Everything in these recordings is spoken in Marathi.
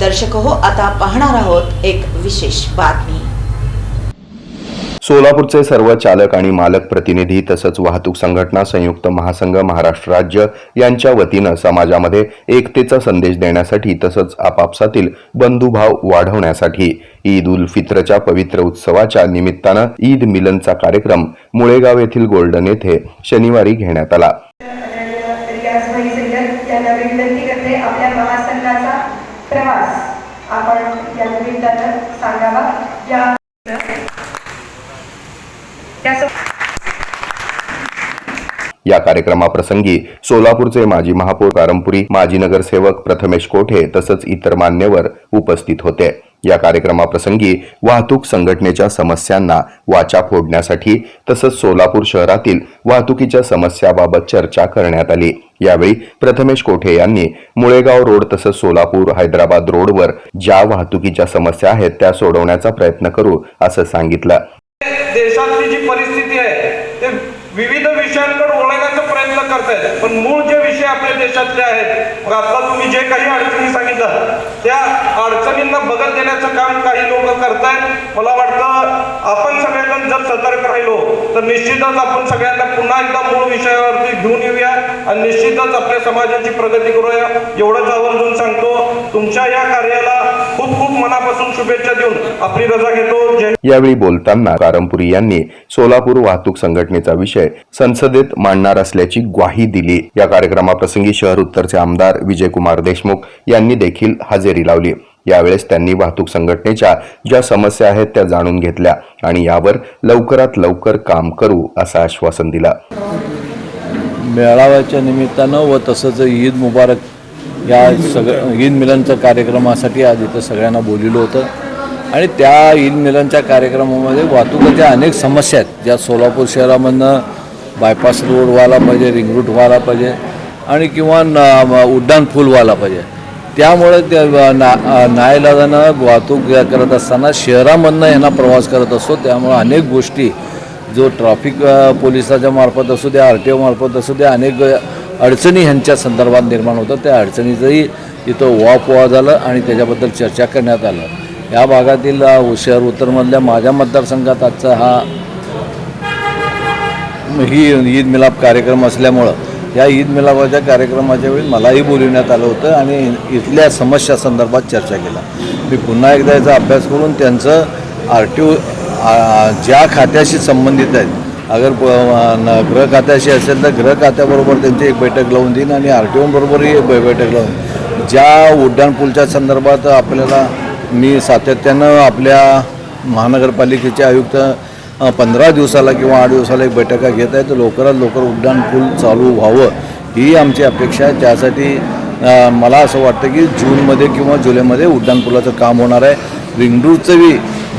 दर्शक हो आता पाहणार आहोत एक विशेष बातमी. सोलापूरचे सर्व चालक आणि मालक प्रतिनिधी तसंच वाहतूक संघटना संयुक्त महासंघ महाराष्ट्र राज्य यांच्या वतीनं समाजामध्ये एकतेचा संदेश देण्यासाठी तसंच आपापसातील बंधुभाव वाढवण्यासाठी ईद उल फित्रच्या पवित्र उत्सवाच्या निमित्तानं ईद मिलनचा कार्यक्रम मुळेगाव येथील गोल्डन येथे शनिवारी घेण्यात आला रियाज भाई सय्यद यांना मी विनंती करते आपल्या महासंघाचा इतिहास. आपण या निमित्तानं सांगावा. या या कार्यक्रमाप्रसंगी सोलापूरचे माजी महापौर कारमपुरी माजी नगरसेवक प्रथमेश कोठे तसंच इतर मान्यवर उपस्थित होते. या कार्यक्रमाप्रसंगी वाहतूक संघटनेच्या समस्यांना वाचा फोडण्यासाठी तसंच सोलापूर शहरातील वाहतुकीच्या समस्याबाबत चर्चा करण्यात आली. यावेळी प्रथमेश कोठे यांनी मुळेगाव रोड तसंच सोलापूर हैदराबाद रोडवर ज्या वाहतुकीच्या समस्या आहेत त्या सोडवण्याचा प्रयत्न करू असं सांगितलं. देशातली जी परिस्थिती आहे ते विविध विषयांकडे वळवण्याचा प्रयत्न करतायत. पण मूळ जे विषय आपल्या देशातले आहेत मग आता तुम्ही जे काही अडचणी सांगितलं त्या अडचणींना बदल देण्याचं काम काही लोक करतायत. मला वाटतं आपण सगळेजण जर सतर्क राहिलो तर निश्चितच आपण सगळ्यांना पुन्हा एकदा मूळ विषयावरती घेऊन येऊया आणि निश्चितच आपल्या समाजाची प्रगती करूया. एवढंच आवर्जून सांगतो तुमच्या या कार्याला खूप खूप मनापासून शुभेच्छा देऊन आपली रजा घेतो. यावेळी बोलताना कारंपुरी यांनी सोलापूर वाहतूक संघटनेचा विषय संसदेत मांडणार असल्याची ग्वाही दिली. या कार्यक्रमाप्रसंगी शहर उत्तरचे आमदार विजयकुमार देशमुख यांनी देखील हजेरी लावली. यावेळेस त्यांनी वाहतूक संघटनेच्या ज्या समस्या आहेत त्या जाणून घेतल्या आणि यावर लवकरात लवकर काम करू असं आश्वासन दिलं. मेळाव्याच्या निमित्तानं व तसंच ईद मुबारक या सगळं ईद मिलनच्या कार्यक्रमासाठी आज इथं सगळ्यांना बोलिलं होतं. आणि त्या ईद मिलनच्या कार्यक्रमामध्ये वाहतुकीच्या अनेक समस्या आहेत. ज्या सोलापूर शहरामधनं बायपास रोड व्हायला पाहिजे रिंग रूट व्हायला पाहिजे आणि किंवा न- उड्डाण पूल व्हायला पाहिजे. त्यामुळे त्या ना नाईलाजानं वाहतूक करत असताना शहरामधनं यांना प्रवास करत असतो. त्यामुळे अनेक गोष्टी जो ट्रॅफिक पोलिसाच्या मार्फत असू द्या आर टी ओ मार्फत असू द्या अनेक अडचणी ह्यांच्या संदर्भात निर्माण होतात. त्या अडचणीचंही इथं वापवा झालं आणि त्याच्याबद्दल चर्चा करण्यात आलं. या भागातील शहर उत्तरमधल्या माझ्या मतदारसंघात आजचा हा ही ईद मिलाप कार्यक्रम असल्यामुळं या ईद मिलापाच्या कार्यक्रमाच्या वेळी मलाही बोलवण्यात आलं होतं आणि इथल्या समस्या संदर्भात चर्चा केला. मी पुन्हा एकदा याचा अभ्यास करून त्यांचं आर टी ओ ज्या खात्याशी संबंधित आहेत अगर प- न- गृह खात्याशी असेल तर गृह खात्याबरोबर त्यांची एक बैठक लावून देईन आणि आर टी ओबरोबरही एक बैठक लावून ज्या उड्डाणपूलच्या संदर्भात आपल्याला मी सातत्यानं आपल्या महानगरपालिकेचे आयुक्त पंधरा दिवसाला किंवा आठ दिवसाला एक बैठका घेत आहे तर लवकरात लवकर उड्डाणपूल चालू व्हावं ही आमची अपेक्षा आहे. त्यासाठी मला असं वाटतं की जूनमध्ये किंवा जुलैमध्ये उड्डाणपुलाचं काम होणार आहे. रिंगरूटचं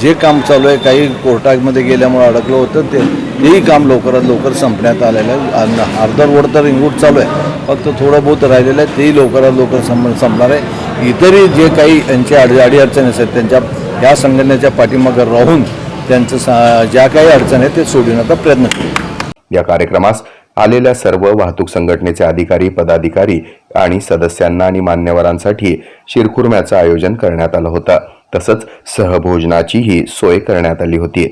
जे काम चालू आहे काही कोर्टामध्ये गेल्यामुळे अडकलं होतं ते हेही काम लवकरात लवकर संपण्यात आलेलं आहे. आणि अर्धा रोड तर रिंगूट चालू आहे. फक्त थोडं बहुत राहिलेलं आहे तेही लवकरात लवकर संप संपणार आहे. इतरही जे काही यांचे अडी अडचणी असतात त्यांच्या या संघटनेच्या पाठीमागं राहून त्यांचं सा ज्या काही अडचणी आहेत ते सोडविण्याचा प्रयत्न करू. या कार्यक्रमास आलेल्या सर्व वाहतूक संघटनेचे अधिकारी पदाधिकारी आणि सदस्यांना आणि मान्यवरांसाठी शिरखुर्म्याचं आयोजन करण्यात आलं होतं. तसंच सहभोजनाचीही सोय करण्यात आली होती.